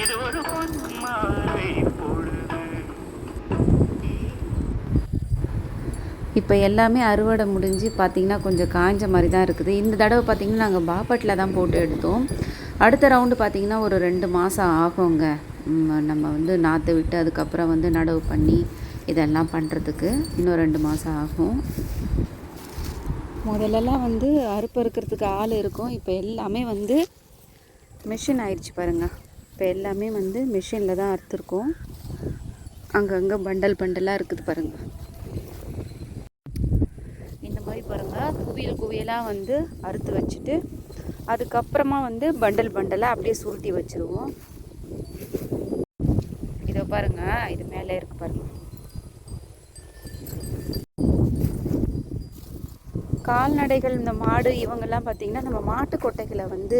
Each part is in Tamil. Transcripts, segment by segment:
இது ஒரு பொன்மாலை பொழுது. இப்போ எல்லாமே அறுவடை முடிஞ்சு பார்த்திங்கன்னா கொஞ்சம் காஞ்ச மாதிரி தான் இருக்குது. இந்த தடவை பார்த்திங்கன்னா நாங்கள் பாப்பட்டில் தான் போட்டு எடுத்தோம். அடுத்த ரவுண்டு பார்த்திங்கன்னா ஒரு ரெண்டு மாதம் ஆகுங்க. நம்ம வந்து நாற்று விட்டு அதுக்கப்புறம் வந்து நடவு பண்ணி இதெல்லாம் பண்ணுறதுக்கு இன்னும் ரெண்டு மாதம் ஆகும். முதல்லலாம் வந்து அறுப்பு அறுக்கிறதுக்கு ஆள் இருக்கும். இப்போ எல்லாமே வந்து மிஷின் ஆயிடுச்சு பாருங்க. இப்போ எல்லாமே வந்து மிஷினில் தான் அறுத்துருக்கோம். அங்கங்கே பண்டல் பண்டலாக இருக்குது பாருங்கள் இந்த மாதிரி பாருங்க குவியல் குவியலாக வந்து அறுத்து வச்சுட்டு அதுக்கப்புறமா வந்து பண்டல் பண்டலாக அப்படியே சுருட்டி வச்சிருவோம். இதை பாருங்க இது மேலே இருக்கு பாருங்கள் கால்நடைகள் இந்த மாடு இவங்கெல்லாம் பார்த்திங்கன்னா நம்ம மாட்டு கொட்டைகளை வந்து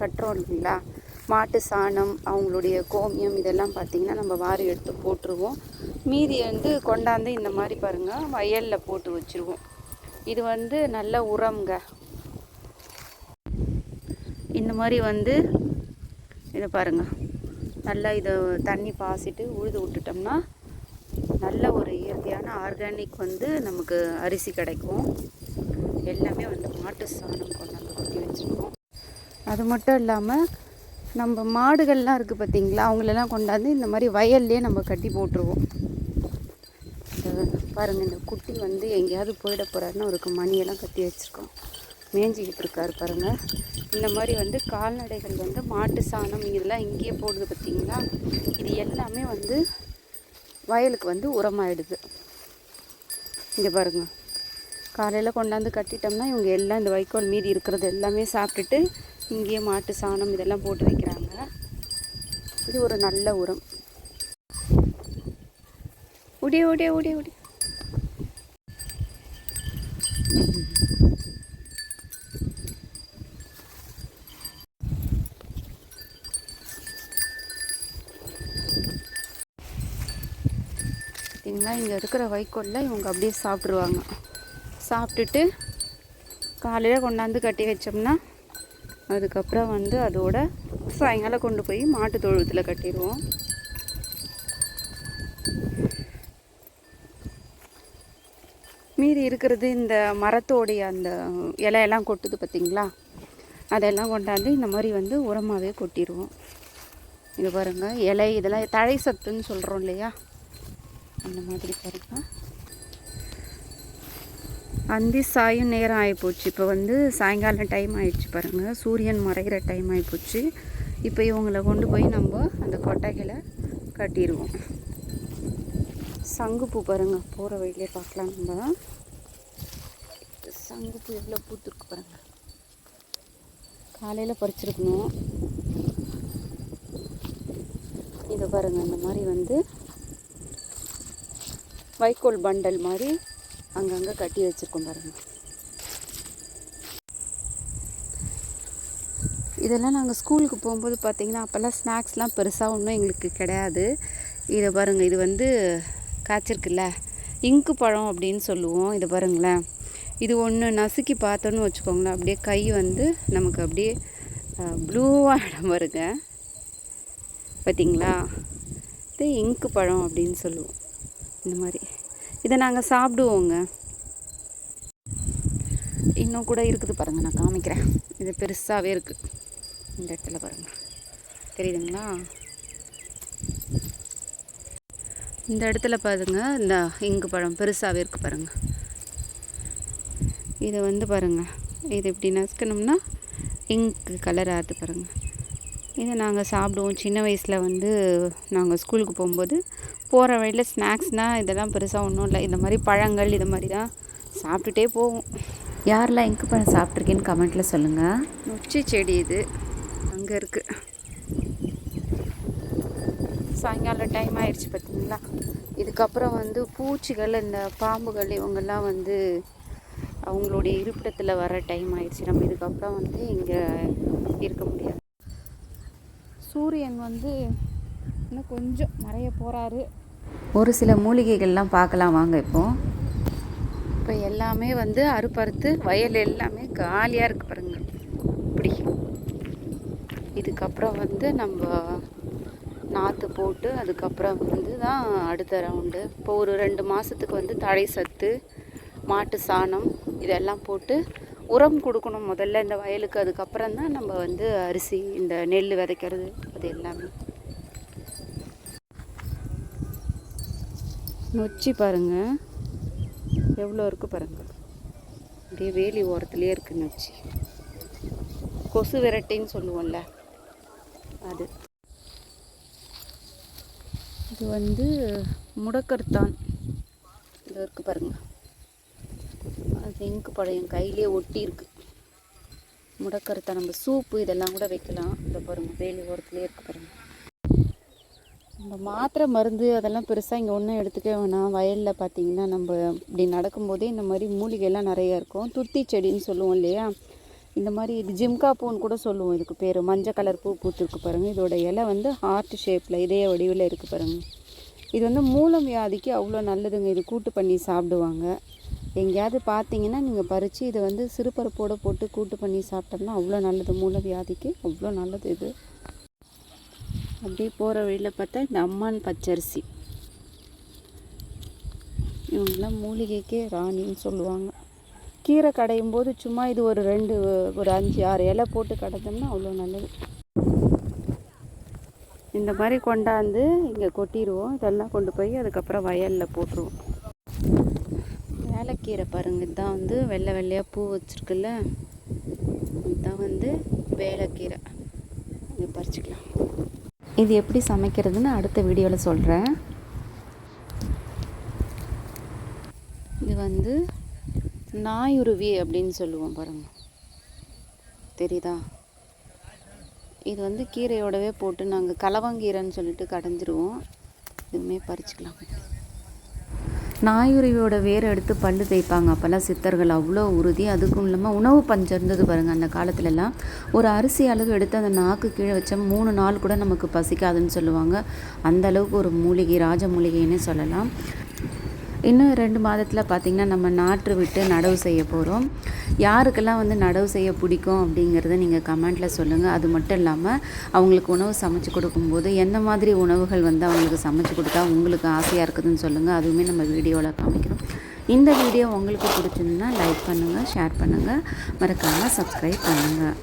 கட்டுறோம் இல்லைங்களா? மாட்டு சாணம் அவங்களுடைய கோமியம் இதெல்லாம் பார்த்தீங்கன்னா நம்ம வாரி எடுத்து போட்டுருவோம். மீதி வந்து கொண்டாந்து இந்த மாதிரி பாருங்க வயலில் போட்டு வச்சிருவோம். இது வந்து நல்ல உரம்ங்க. இந்த மாதிரி வந்து இதை பாருங்க. நல்லா இதை தண்ணி பாசிட்டு உழுது விட்டுட்டோம்னா நல்ல ஒரு இயற்கையான ஆர்கானிக் வந்து நமக்கு அரிசி கிடைக்கும். எல்லாமே வந்து மாட்டு சாணம் கொண்டாந்து கொட்டி வச்சுருக்கோம். அது மட்டும் இல்லாமல் நம்ம மாடுகள்லாம் இருக்குது பார்த்தீங்களா அவங்களெல்லாம் கொண்டாந்து இந்த மாதிரி வயல்லே நம்ம கட்டி போட்டுருவோம். பாருங்கள் இந்த குட்டி வந்து எங்கேயாவது போயிட போகிறாருன்னு அவருக்கு மணியெல்லாம் கட்டி வச்சிருக்கோம். மேஞ்சிக்கிட்டு இருக்காரு பாருங்கள் இந்த மாதிரி வந்து கால்நடைகள் வந்து மாட்டு சாணம் இதெல்லாம் இங்கேயே போடுது பார்த்தீங்களா இது எல்லாமே வந்து வயலுக்கு வந்து உரமாயிடுது. இங்கே பாருங்கள் காலையில் கொண்டாந்து கட்டிட்டோம்னா இவங்க எல்லாம் இந்த வைக்கோல் மீதி இருக்கிறது எல்லாமே சாப்பிட்டுட்டு இங்கேயே மாட்டு சாணம் இதெல்லாம் போட்டு வைக்கிறாங்க. இது ஒரு நல்ல உரம். உடைய உடைய உடைய உடைய பார்த்தீங்கன்னா இங்கே இருக்கிற வைக்கோலில் இவங்க அப்படியே சாப்பிட்ருவாங்க சாப்பிட்டுட்டு காலையில் கொண்டாந்து கட்டி வச்சோம்னா அதுக்கப்புறம் வந்து அதோட சாயங்காலம் கொண்டு போய் மாட்டு தொழுவத்தில் கட்டிடுவோம். மீதி இருக்கிறது இந்த மரத்தோடைய அந்த இலையெல்லாம் கொட்டுது பார்த்திங்களா அதெல்லாம் கொண்டாந்து இந்த மாதிரி வந்து உரமாகவே கொட்டிடுவோம். இது பாருங்கள் இலை இதெல்லாம் தழை சத்துன்னு சொல்கிறோம் இல்லையா? அந்த மாதிரி பாருங்க. அந்தி சாயும் நேரம் ஆகிப்போச்சு இப்போ வந்து சாயங்காலம் டைம் ஆகிடுச்சு பாருங்கள் சூரியன் மறைகிற டைம் ஆகிப்போச்சு இப்போ இவங்களை கொண்டு போய் நம்ம அந்த கொட்டைகளை கட்டிடுவோம். சங்குப்பூ பாருங்க. போகிற வழியிலே பார்க்கலாம் நம்ம. சங்குப்பூ எவ்வளோ பூத்துருக்கு பாருங்கள் காலையில் பறிச்சிருக்கணும். இதை பாருங்கள் இந்த மாதிரி வந்து வைக்கோல் பண்டல் மாதிரி அங்கங்கே கட்டி வச்சுருக்கோம் பாருங்கள் இதெல்லாம் நாங்கள் ஸ்கூலுக்கு போகும்போது பார்த்தீங்கன்னா அப்போல்லாம் ஸ்நாக்ஸ்லாம் பெருசாக ஒன்றும் எங்களுக்கு கிடையாது. இதை பாருங்கள் இது வந்து காய்ச்சிருக்குல்ல இங்கு பழம் அப்படின்னு சொல்லுவோம் இதை பாருங்களேன். இது ஒன்று நசுக்கி பார்த்தோன்னு வச்சுக்கோங்களேன் அப்படியே கை வந்து நமக்கு அப்படியே ப்ளூவாக வருங்க பார்த்தீங்களா இது இங்கு பழம் அப்படின்னு சொல்லுவோம். இந்த மாதிரி. இதை நாங்கள் சாப்பிடுவோங்க. இன்னும் கூட இருக்குது பாருங்கள் நான் காமிக்கிறேன். இது பெருசாகவே இருக்குது இந்த இடத்துல பாருங்கள் தெரியுதுங்களா? இந்த இடத்துல பாருங்க இந்த இங்கு பழம் பெருசாகவே இருக்குது பாருங்கள் இதை வந்து பாருங்கள் இது இப்படி நசுக்கணும்னா இங்கு கலர் ஆகுது பாருங்கள் இதை நாங்கள் சாப்பிடுவோம். சின்ன வயசில் வந்து நாங்கள் ஸ்கூலுக்கு போகும்போது போகிற வழியில் ஸ்நாக்ஸ்னால் இதெல்லாம் பெருசாக ஒன்றும் இல்லை. இந்த மாதிரி பழங்கள் இது மாதிரி தான் சாப்பிட்டுட்டே போவோம். யாரெல்லாம் இங்கு பழம் சாப்பிட்ருக்கேன்னு கமெண்ட்டில் சொல்லுங்கள் நொச்சி செடி இது. அங்கே இருக்குது சாயங்காலம் டைம் ஆயிடுச்சு பார்த்தீங்களா இதுக்கப்புறம் வந்து பூச்சிகள் இந்த பாம்புகள் இவங்கெல்லாம் வந்து அவங்களுடைய இருப்பிடத்தில் வர டைம் ஆயிடுச்சு. நம்ம இதுக்கப்புறம் வந்து இங்கே இருக்க முடியாது. சூரியன் வந்து இன்னும் கொஞ்சம் மறைய போகிறாரு ஒரு சில மூலிகைகள்லாம் பார்க்கலாம் வாங்க இப்போ. இப்போ எல்லாமே வந்து அறுப்பறுத்து வயல் எல்லாமே காலியாக இருக்கு பாருங்க. இப்படி. இதுக்கப்புறம் வந்து நம்ம நாற்று போட்டு அதுக்கப்புறம் வந்து தான் அடுத்த ரவுண்டு இப்போ ஒரு ரெண்டு மாதத்துக்கு வந்து தழை சத்து மாட்டு சாணம் இதெல்லாம் போட்டு உரம் கொடுக்கணும் முதல்ல இந்த வயலுக்கு. அதுக்கப்புறம் தான் நம்ம வந்து அரிசி இந்த நெல் விதைக்கிறது அது எல்லாமே. நொச்சி பாருங்கள் எவ்வளோ இருக்குது பாருங்கள் அப்படியே வேலி ஓரத்துலேயே இருக்குது நொச்சி. கொசு விரட்டின்னு சொல்லுவோம்ல அது. இது வந்து முடக்கர்த்தான். இது இருக்குது பாருங்கள் அது எங்கு பழைய கையிலே ஒட்டி இருக்குது முடக்கருத்தான் நம்ம சூப்பு இதெல்லாம் கூட வைக்கலாம். இந்த பாருங்கள் வேலி ஓரத்துலேயே இருக்குது பாருங்கள் நம்ம மாத்திரை மருந்து அதெல்லாம் பெருசாக இங்கே ஒன்றும் எடுத்துக்க வேணாம். வயலில் பார்த்தீங்கன்னா நம்ம இப்படி நடக்கும்போதே இந்த மாதிரி மூலிகைலாம் நிறையா இருக்கும். துத்தி செடின்னு சொல்லுவோம் இல்லையா? இந்த மாதிரி இது ஜிம்கா பூன்னு கூட சொல்லுவோம். இதுக்கு பேர். மஞ்சள் கலர் பூ பூத்துருக்கு பாருங்கள் இதோட இலை வந்து ஹார்ட் ஷேப்பில் இதய வடிவில் இருக்குது பாருங்கள் இது வந்து மூலம் வியாதிக்கு அவ்வளோ நல்லதுங்க. இது கூட்டு பண்ணி சாப்பிடுவாங்க. எங்கேயாவது பார்த்தீங்கன்னா நீங்கள் பறித்து இதை வந்து சிறுபருப்போடு போட்டு கூட்டு பண்ணி சாப்பிட்டோம்னா அவ்வளோ நல்லது. மூல வியாதிக்கு அவ்வளோ நல்லது இது. அப்படியே போகிற வழியில் பார்த்தா இந்த அம்மான் பச்சரிசி. இவங்கெல்லாம் மூலிகைக்கே ராணின்னு சொல்லுவாங்க. கீரை கடையும் போது சும்மா இது ஒரு ரெண்டு ஒரு அஞ்சு ஆறு இலை போட்டு கடைஞ்சோம்னா அவ்வளோ நல்லது. இந்த மாதிரி கொண்டாந்து இங்கே கொட்டிடுவோம் இதெல்லாம் கொண்டு போய் அதுக்கப்புறம் வயலில் போட்டுருவோம். வேலைக்கீரை பாருங்க. இதுதான் வந்து வெள்ளை வெள்ளையாக பூ வச்சுருக்குல்ல. இதுதான் வந்து வேலைக்கீரை. இங்கே பறிச்சுக்கலாம். இது எப்படி சமைக்கிறதுன்னு அடுத்த வீடியோவில் சொல்கிறேன் இது வந்து நாயுருவி அப்படின்னு சொல்லுவோம் பாருங்க. தெரியுதா? இது வந்து கீரையோடவே போட்டு நாங்கள் கலவங்கீரைன்னு சொல்லிட்டு கடைஞ்சிருவோம். இதுவுமே பறிச்சுக்கலாம். நாயுருவியோட வேரை எடுத்து பல்லு தேய்ப்பாங்க. அப்போல்லாம் சித்தர்கள் அவ்வளோ உறுதி. அதுக்கும் இல்லாமல் உணவு பஞ்சம் இருந்தது பாருங்கள் அந்த காலத்துலலாம். ஒரு அரிசி அளவு எடுத்து அந்த நாக்கு கீழே வச்சா மூணு நாள் கூட நமக்கு பசிக்காதுன்னு சொல்லுவாங்க. அந்த அளவுக்கு ஒரு மூலிகை ராஜ மூலிகைன்னு சொல்லலாம். இன்னும் ரெண்டு மாதத்தில் பார்த்திங்கன்னா நம்ம நாற்று விட்டு நடவு செய்ய போகிறோம் யாருக்கெல்லாம் வந்து நடவு செய்ய பிடிக்கும் அப்படிங்கிறத நீங்கள் கமெண்ட்டில் சொல்லுங்கள் அது மட்டும் இல்லாமல் அவங்களுக்கு உணவு சமைச்சு கொடுக்கும்போது எந்த மாதிரி உணவுகள் வந்து அவங்களுக்கு சமைச்சு கொடுத்தா உங்களுக்கு ஆசையாக இருக்குதுன்னு சொல்லுங்கள் அதுவுமே நம்ம வீடியோவில் காமிக்கிறோம். இந்த வீடியோ உங்களுக்கு பிடிச்சிருந்தா லைக் பண்ணுங்கள் ஷேர் பண்ணுங்கள் மறக்காமல் சப்ஸ்கிரைப் பண்ணுங்கள்